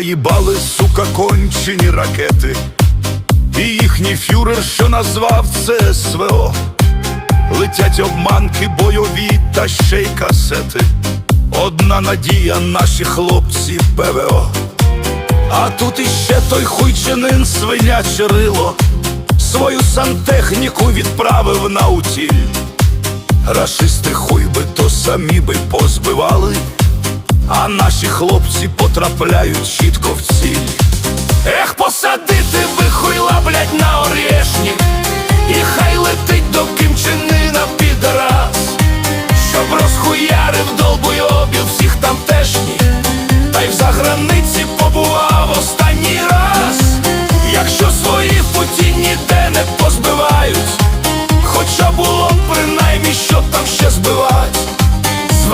Їбали, сука, кончені ракети, і їхній фюрер, що назвав це СВО. Летять обманки бойові та ще й касети. Одна надія, наші хлопці ПВО. А тут іще той хуйчинин свиняче рило Свою сантехніку відправив на утіль Рашисти хуй би то самі би позбивали а наші хлопці потрапляють чітко в ціль. Ех, посадити би хуйла, блять, на орешні, і хай летить до кимчинина підраз, щоб розхуярив долбойобів всіх тамтешніх, та й в заграниці побував останній раз, якщо свої путі ніде не позбивають, хоча було б принаймні, що там ще збивать. З